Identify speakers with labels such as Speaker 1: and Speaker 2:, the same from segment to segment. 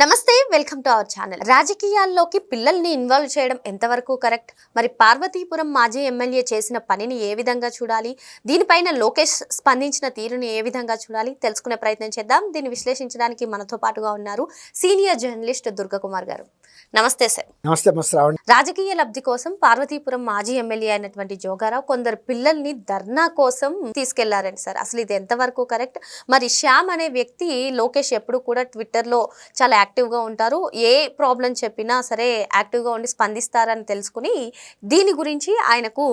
Speaker 1: నమస్తే welcome to our channel. రాజకీయాల్లోకి పిల్లల్ని ఇన్వాల్వ్ చేయడం ఎంతవరకు కరెక్ట్? మరి పార్వతీపురం మాజీ ఎమ్మెల్యే చేసిన పనిని ఏ విధంగా చూడాలి? దీనిపైన లోకేష్ స్పందించిన తీరుని ఏ విధంగా చూడాలి? తెలుసుకునే ప్రయత్నం చేద్దాం. దీన్ని విశ్లేషించడానికి మనతో పాటుగా ఉన్నారు సీనియర్ జర్నలిస్ట్ దుర్గకుమార్ గారు. నమస్తే సార్.
Speaker 2: నమస్తే
Speaker 1: రాజకీయ లబ్ధి కోసం పార్వతీపురం మాజీ ఎమ్మెల్యే అయినటువంటి జోగారావు కొందరు పిల్లల్ని ధర్నా కోసం తీసుకెళ్ళారండి సార్. అసలు ఇది ఎంతవరకు కరెక్ట్? మరి శ్యామ్ అనే వ్యక్తి లోకేష్ ఎప్పుడు కూడా ట్విట్టర్లో చాలా యాక్టివ్గా ఉంటారు. ఏ ప్రాబ్లం చెప్పినా సరే యాక్టివ్గా ఉండి స్పందిస్తారని తెలుసుకుని దీని గురించి ఆయనకు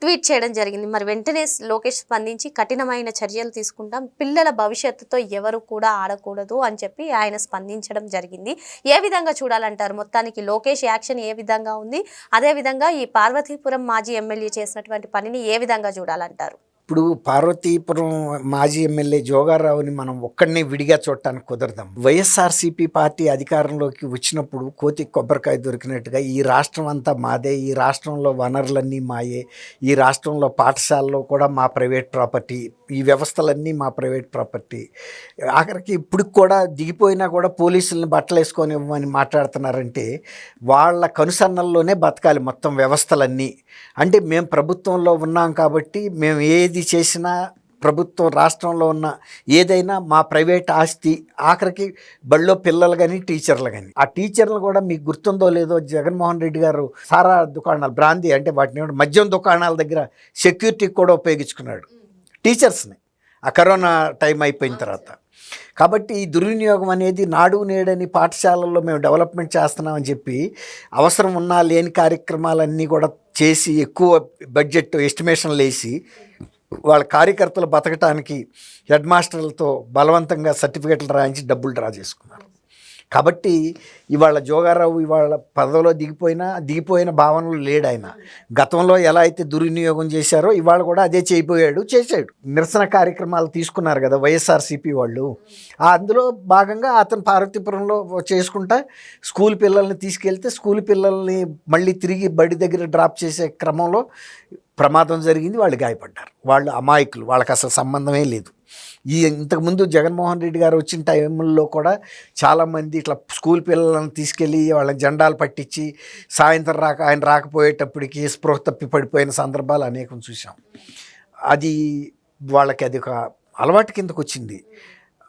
Speaker 1: ట్వీట్ చేయడం జరిగింది. మరి వెంటనే లోకేష్ స్పందించి కఠినమైన చర్యలు తీసుకుంటాం. పిల్లల భవిష్యత్తుతో ఎవరు కూడా ఆడకూడదు అని చెప్పి ఆయన స్పందించడం జరిగింది. ఏ విధంగా చూడాలంటారు? మొత్తానికి లోకేష్ యాక్షన్ ఏ విధంగా ఉంది? అదే విధంగా ఈ పార్వతీపురం మాజీ ఎమ్మెల్యే చేసినటువంటి పనిని ఏ విధంగా చూడాలంటారు?
Speaker 2: ఇప్పుడు పార్వతీపురం మాజీ ఎమ్మెల్యే జోగారావుని మనం ఒక్కడనే విడిగా చూడటానికి కుదరదాం వైఎస్ఆర్సీపీ పార్టీ అధికారంలోకి వచ్చినప్పుడు కోతి కొబ్బరికాయ దొరికినట్టుగా ఈ రాష్ట్రం అంతా మాదే ఈ రాష్ట్రంలో వనరులన్నీ మాయే ఈ రాష్ట్రంలో పాఠశాలలో కూడా మా ప్రైవేట్ ప్రాపర్టీ ఈ వ్యవస్థలన్నీ మా ప్రైవేట్ ప్రాపర్టీ. ఆఖరికి ఇప్పుడు కూడా దిగిపోయినా కూడా పోలీసులను బట్టలు వేసుకొని ఇవ్వమని మాట్లాడుతున్నారంటే వాళ్ళ కనుసన్నల్లోనే బతకాలి మొత్తం వ్యవస్థలన్నీ. అంటే మేము ప్రభుత్వంలో ఉన్నాం కాబట్టి మేము ఏది చేసినా ప్రభుత్వం రాష్ట్రంలో ఉన్న ఏదైనా మా ప్రైవేట్ ఆస్తి ఆఖరికి బళ్ళో పిల్లలు కానీ టీచర్లు కానీ ఆ టీచర్లు కూడా మీకు గుర్తుందో లేదో జగన్మోహన్ రెడ్డి గారు సారా దుకాణాలు బ్రాందీ అంటే వాటిని మద్యం దుకాణాల దగ్గర సెక్యూరిటీ కూడా ఉపయోగించుకున్నాడు. టీచర్స్ని. ఆ కరోనా టైం అయిపోయిన తర్వాత. కాబట్టి ఈ దుర్వినియోగం అనేది నాడు నేడని పాఠశాలల్లో మేము డెవలప్మెంట్ చేస్తున్నామని చెప్పి అవసరం ఉన్నా లేని కార్యక్రమాలన్నీ కూడా చేసి ఎక్కువ బడ్జెట్ ఎస్టిమేషన్లు వేసి వాళ్ళ కార్యకర్తలు బతకటానికి హెడ్ మాస్టర్లతో బలవంతంగా సర్టిఫికెట్లు రాయించి డబ్బులు డ్రా చేసుకున్నారు. కాబట్టి ఇవాళ జోగారావు ఇవాళ పదవిలో దిగిపోయినా దిగిపోయిన భావనలు లేడు ఆయన. గతంలో ఎలా అయితే దుర్వినియోగం చేశారో ఇవాళ కూడా అదే చేయిపోయాడు చేశాడు. నిరసన కార్యక్రమాలు తీసుకున్నారు కదా వైఎస్ఆర్సీపీ వాళ్ళు. అందులో భాగంగా అతను పార్వతీపురంలో చేసుకుంటా స్కూల్ పిల్లల్ని తీసుకెళ్తే స్కూల్ పిల్లల్ని మళ్ళీ తిరిగి బడి దగ్గర డ్రాప్ చేసే క్రమంలో ప్రమాదం జరిగింది వాళ్ళు గాయపడ్డారు. వాళ్ళు అమాయకులు వాళ్ళకి అసలు సంబంధమే లేదు. ఈ ఇంతకుముందు జగన్మోహన్ రెడ్డి గారు వచ్చిన టైంలో కూడా చాలామంది ఇట్లా స్కూల్ పిల్లలను తీసుకెళ్ళి వాళ్ళ జెండాలు పట్టించి సాయంత్రం రాక ఆయన రాకపోయేటప్పటికి స్పృహ తప్పి పడిపోయిన సందర్భాలు అనేకం చూసాం అది వాళ్ళకి అది ఒక అలవాటు కిందకు వచ్చింది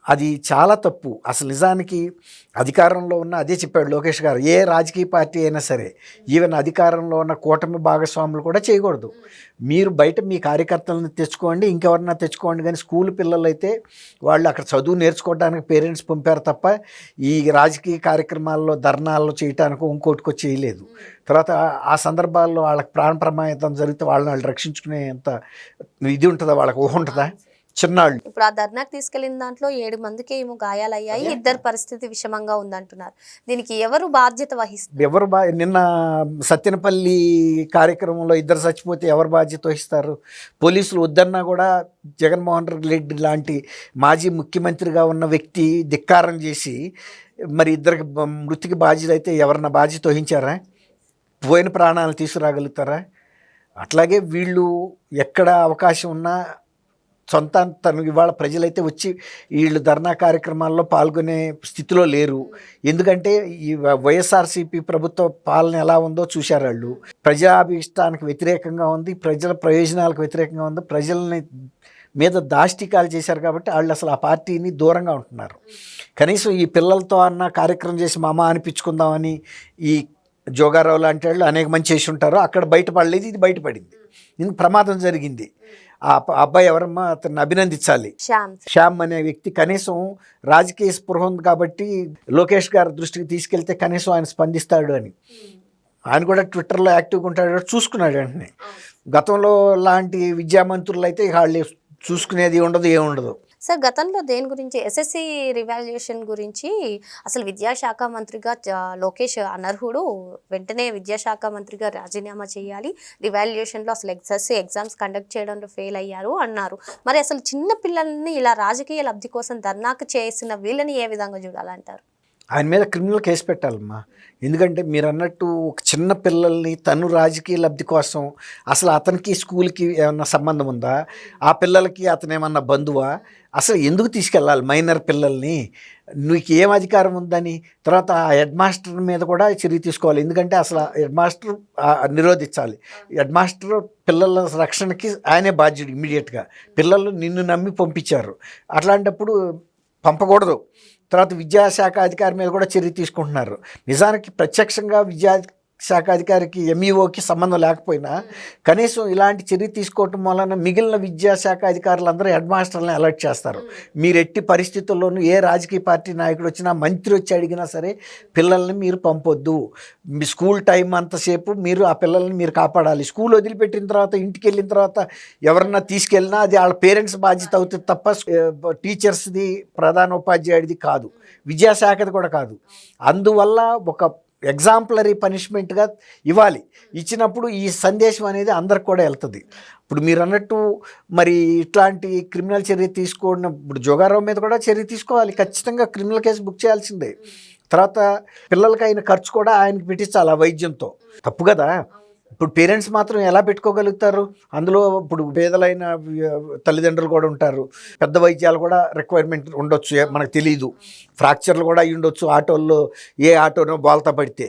Speaker 2: అది చాలా తప్పు. అసలు నిజానికి అధికారంలో ఉన్న అదే చెప్పాడు లోకేష్ గారు ఏ రాజకీయ పార్టీ అయినా సరే ఈవెన్ అధికారంలో ఉన్న కూటమి భాగస్వాములు కూడా చేయకూడదు. మీరు బయట మీ కార్యకర్తలను తెచ్చుకోండి ఇంకెవరన్నా తెచ్చుకోండి కానీ స్కూల్ పిల్లలు అయితే వాళ్ళు అక్కడ చదువు నేర్చుకోవడానికి పేరెంట్స్ పంపారు తప్ప ఈ రాజకీయ కార్యక్రమాల్లో ధర్నాల్లో చేయటానికి ఇంకోటికో చేయలేదు. తర్వాత ఆ సందర్భాల్లో వాళ్ళకి ప్రాణ ప్రమాదం జరిగితే వాళ్ళని వాళ్ళు రక్షించుకునేంత ఇది ఉంటుందా? వాళ్ళకి ఊహ ఉంటుందా? చిన్నాళ్ళు.
Speaker 1: ఇప్పుడు ఆ ధర్నాకు తీసుకెళ్ళిన దాంట్లో ఏడు మందికి ఏమో గాయాలయ్యాయి. ఇద్దరు పరిస్థితి విషమంగా ఉందంటున్నారు. దీనికి ఎవరు బాధ్యత వహిస్తారు?
Speaker 2: ఎవరు బా నిన్న సత్యనపల్లి కార్యక్రమంలో ఇద్దరు చచ్చిపోతే ఎవరు బాధ్యత వహిస్తారు? పోలీసులు వద్దన్నా కూడా జగన్మోహన్ రెడ్డి లాంటి మాజీ ముఖ్యమంత్రిగా ఉన్న వ్యక్తి ధిక్కారం చేసి మరి ఇద్దరికి మృతికి బాధ్యత అయితే ఎవరన్నా బాధ్యత వహించారా? పోయిన ప్రాణాలు తీసుకురాగలుగుతారా? అట్లాగే వీళ్ళు ఎక్కడ అవకాశం ఉన్నా సొంత తను ఇవాళ ప్రజలైతే వచ్చి వీళ్ళు ధర్నా కార్యక్రమాల్లో పాల్గొనే స్థితిలో లేరు. ఎందుకంటే ఈ వైఎస్ఆర్సీపీ ప్రభుత్వ పాలన ఎలా ఉందో చూశారు వాళ్ళు. ప్రజాభిష్టానికి వ్యతిరేకంగా ఉంది ప్రజల ప్రయోజనాలకు వ్యతిరేకంగా ఉంది ప్రజల్ని మీద దాష్టికాలు చేశారు కాబట్టి వాళ్ళు అసలు ఆ పార్టీని దూరంగా ఉంటున్నారు. కనీసం ఈ పిల్లలతో అన్న కార్యక్రమం చేసి మామ అనిపించుకుందామని ఈ జోగారావు లాంటి వాళ్ళు అనేక మంది చేసి ఉంటారు. అక్కడ బయటపడలేదు ఇది బయటపడింది. ఇది ప్రమాదం జరిగింది. ఆ అబ్బాయి ఎవరమ్మా? అతన్ని అభినందించాలి.
Speaker 1: శ్యామ్.
Speaker 2: అనే వ్యక్తి కనీసం రాజకీయ స్పృహ ఉంది కాబట్టి లోకేష్ గారి దృష్టికి తీసుకెళ్తే కనీసం ఆయన స్పందిస్తాడు అని. ఆయన కూడా ట్విట్టర్లో యాక్టివ్గా ఉంటాడు చూసుకున్నాడు వెంటనే. గతంలో లాంటి విద్యామంత్రులు అయితే వాళ్ళు చూసుకునేది ఉండదు ఏముండదు.
Speaker 1: సార్ గతంలో దేని గురించి ఎస్ఎస్సి రివాల్యుయేషన్ గురించి అసలు విద్యాశాఖ మంత్రిగా లోకేష్ అనర్హుడు వెంటనే విద్యాశాఖ మంత్రిగా రాజీనామా చేయాలి రివాల్యుయేషన్లో అసలు ఎస్ఎస్సి ఎగ్జామ్స్ కండక్ట్ చేయడంలో ఫెయిల్ అయ్యారు అన్నారు. మరి అసలు చిన్న పిల్లల్ని ఇలా రాజకీయ లబ్ధి కోసం ధర్నాకు చేసిన వీళ్ళని ఏ విధంగా చూడాలంటారు?
Speaker 2: ఆయన మీద క్రిమినల్ కేసు పెట్టాలమ్మా. ఎందుకంటే మీరు అన్నట్టు ఒక చిన్న పిల్లల్ని తను రాజకీయ లబ్ధి కోసం అసలు అతనికి స్కూల్కి ఏమన్నా సంబంధం ఉందా? ఆ పిల్లలకి అతను ఏమన్నా బంధువా? అసలు ఎందుకు తీసుకెళ్ళాలి మైనర్ పిల్లల్ని? నీకు ఏం అధికారం ఉందని? తర్వాత ఆ హెడ్ మాస్టర్ మీద కూడా చర్య తీసుకోవాలి. ఎందుకంటే అసలు హెడ్ మాస్టర్ నిరోధించాలి. హెడ్ మాస్టర్ పిల్లల రక్షణకి ఆయనే బాధ్యుడు ఇమీడియట్గా పిల్లలు నిన్ను నమ్మి పంపించారు. అట్లాంటప్పుడు పంపకూడదు. తర్వాత విద్యాశాఖ అధికారి మీద కూడా చర్య తీసుకుంటున్నారు. నిజానికి ప్రత్యక్షంగా విద్యా శాఖ అధికారికి ఎంఈఓకి సంబంధం లేకపోయినా కనీసం ఇలాంటి చర్య తీసుకోవటం వలన మిగిలిన విద్యాశాఖ అధికారులందరూ హెడ్ మాస్టర్లను అలర్ట్ చేస్తారు. మీరు ఎట్టి పరిస్థితుల్లోనూ ఏ రాజకీయ పార్టీ నాయకుడు వచ్చినా మంత్రి వచ్చి అడిగినా సరే పిల్లల్ని మీరు పంపొద్దు. మీ స్కూల్ టైం అంతసేపు మీరు ఆ పిల్లల్ని మీరు కాపాడాలి. స్కూల్ వదిలిపెట్టిన తర్వాత ఇంటికి వెళ్ళిన తర్వాత ఎవరన్నా తీసుకెళ్ళినా అది వాళ్ళ పేరెంట్స్ బాధ్యత అవుతుంది తప్ప టీచర్స్ది ప్రధాన ఉపాధ్యాయుడిది కాదు విద్యాశాఖది కూడా కాదు. అందువల్ల ఒక ఎగ్జాంపులరీ పనిష్మెంట్గా ఇవ్వాలి. ఇచ్చినప్పుడు ఈ సందేశం అనేది అందరికి కూడా వెళ్తుంది. ఇప్పుడు మీరు అన్నట్టు మరి ఇట్లాంటి క్రిమినల్ చర్య తీసుకోవడం ఇప్పుడు జోగారావు మీద కూడా చర్య తీసుకోవాలి. ఖచ్చితంగా క్రిమినల్ కేసు బుక్ చేయాల్సిందే. తర్వాత పిల్లలకి అయిన ఖర్చు కూడా ఆయనకి పెట్టించాలి ఆ వైద్యంతో. తప్పు కదా? ఇప్పుడు పేరెంట్స్ మాత్రం ఎలా పెట్టుకోగలుగుతారు? అందులో ఇప్పుడు పేదలైన తల్లిదండ్రులు కూడా ఉంటారు. పెద్ద వైద్యాలు కూడా రిక్వైర్మెంట్ ఉండొచ్చు మనకు తెలియదు ఫ్రాక్చర్లు కూడా అయ్యి ఉండొచ్చు ఆటోల్లో ఏ ఆటోనో బోల్తా పడితే.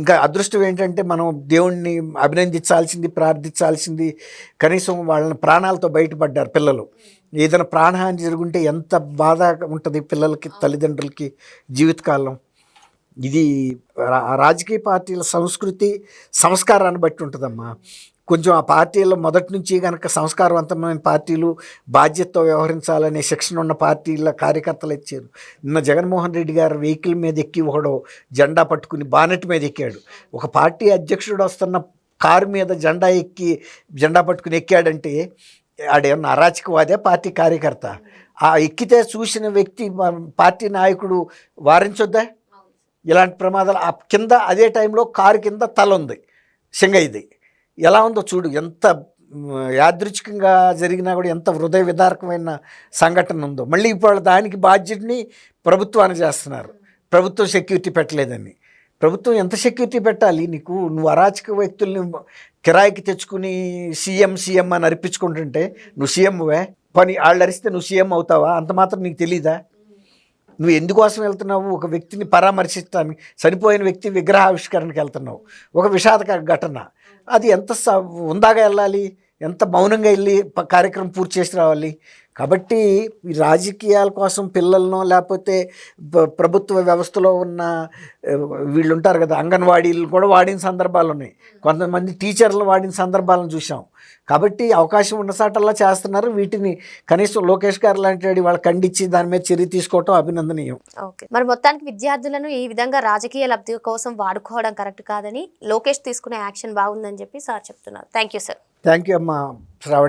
Speaker 2: ఇంకా అదృష్టం ఏంటంటే మనం దేవుణ్ణి అభినందించాల్సింది ప్రార్థించాల్సింది కనీసం వాళ్ళని ప్రాణాలతో బయటపడ్డారు పిల్లలు. ఏదైనా ప్రాణహాని జరుగుంటే ఎంత బాధ ఉంటుంది పిల్లలకి తల్లిదండ్రులకి జీవితకాలం? ఇది రాజకీయ పార్టీల సంస్కృతి సంస్కారాన్ని బట్టి ఉంటుందమ్మా. కొంచెం ఆ పార్టీల మొదటి నుంచి కనుక సంస్కారవంతమైన పార్టీలు బాధ్యతతో వ్యవహరించాలనే శిక్షణ ఉన్న పార్టీల కార్యకర్తలు ఇచ్చారు నిన్న జగన్మోహన్ రెడ్డి గారు వెహికల్ మీద ఎక్కి ఒకడు జెండా పట్టుకుని బానెట్ మీద ఎక్కాడు. ఒక పార్టీ అధ్యక్షుడు వస్తున్న కారు మీద జెండా ఎక్కి జెండా పట్టుకుని ఎక్కాడంటే ఆడేమన్నా అరాచకవాదే పార్టీ కార్యకర్త. ఆ ఎక్కితే చూసిన వ్యక్తి పార్టీ నాయకుడు వారించొద్దా? ఇలాంటి ప్రమాదాలు ఆ కింద అదే టైంలో కారు కింద తల ఉంది సింగయ్యది ఎలా ఉందో చూడు ఎంత యాదృచ్ఛికంగా జరిగినా కూడా ఎంత హృదయ విదారకమైన సంఘటన ఉందో. మళ్ళీ ఇప్పుడు దానికి బాధ్యతని ప్రభుత్వాన్ని చేస్తున్నారు. ప్రభుత్వం సెక్యూరిటీ పెట్టలేదని. ప్రభుత్వం ఎంత సెక్యూరిటీ పెట్టాలి? నీకు నువ్వు అరాచక వ్యక్తుల్ని కిరాయికి తెచ్చుకుని సీఎం సీఎం అని అర్పించుకుంటుంటే నువ్వు సీఎంవే? పని వాళ్ళు అరిస్తే నువ్వు సీఎం అవుతావా? అంత మాత్రం నీకు తెలీదా? నువ్వు ఎందుకోసం వెళ్తున్నావు? ఒక వ్యక్తిని పరామర్శించడానికి చనిపోయిన వ్యక్తి విగ్రహావిష్కరణకి వెళ్తున్నావు. ఒక విషాదక ఘటన. అది ఎంత ఉందాగా వెళ్ళాలి? ఎంత మౌనంగా వెళ్ళి కార్యక్రమం పూర్తి చేసి రావాలి? కాబట్టి రాజకీయాల కోసం పిల్లలను లేకపోతే ప్రభుత్వ వ్యవస్థలో ఉన్న వీళ్ళు ఉంటారు కదా అంగన్వాడీలు కూడా వాడిన సందర్భాలు ఉన్నాయి. కొంతమంది టీచర్లు వాడిన సందర్భాలను చూసాం కాబట్టి అవకాశం ఉన్న సాటల్లా చేస్తున్నారు. వీటిని కనీసం లోకేష్ గారు లాంటి వాడు వాళ్ళు ఖండించి దాని మీద చర్య తీసుకోవటం అభినందనీయం.
Speaker 1: ఓకే. మరి మొత్తానికి విద్యార్థులను ఈ విధంగా రాజకీయ లబ్ధి కోసం వాడుకోవడం కరెక్ట్ కాదని లోకేష్ తీసుకునే యాక్షన్ బాగుందని చెప్పి సార్ చెప్తున్నారు. Thank you sir.
Speaker 2: Thank you అమ్మా శ్రావణి.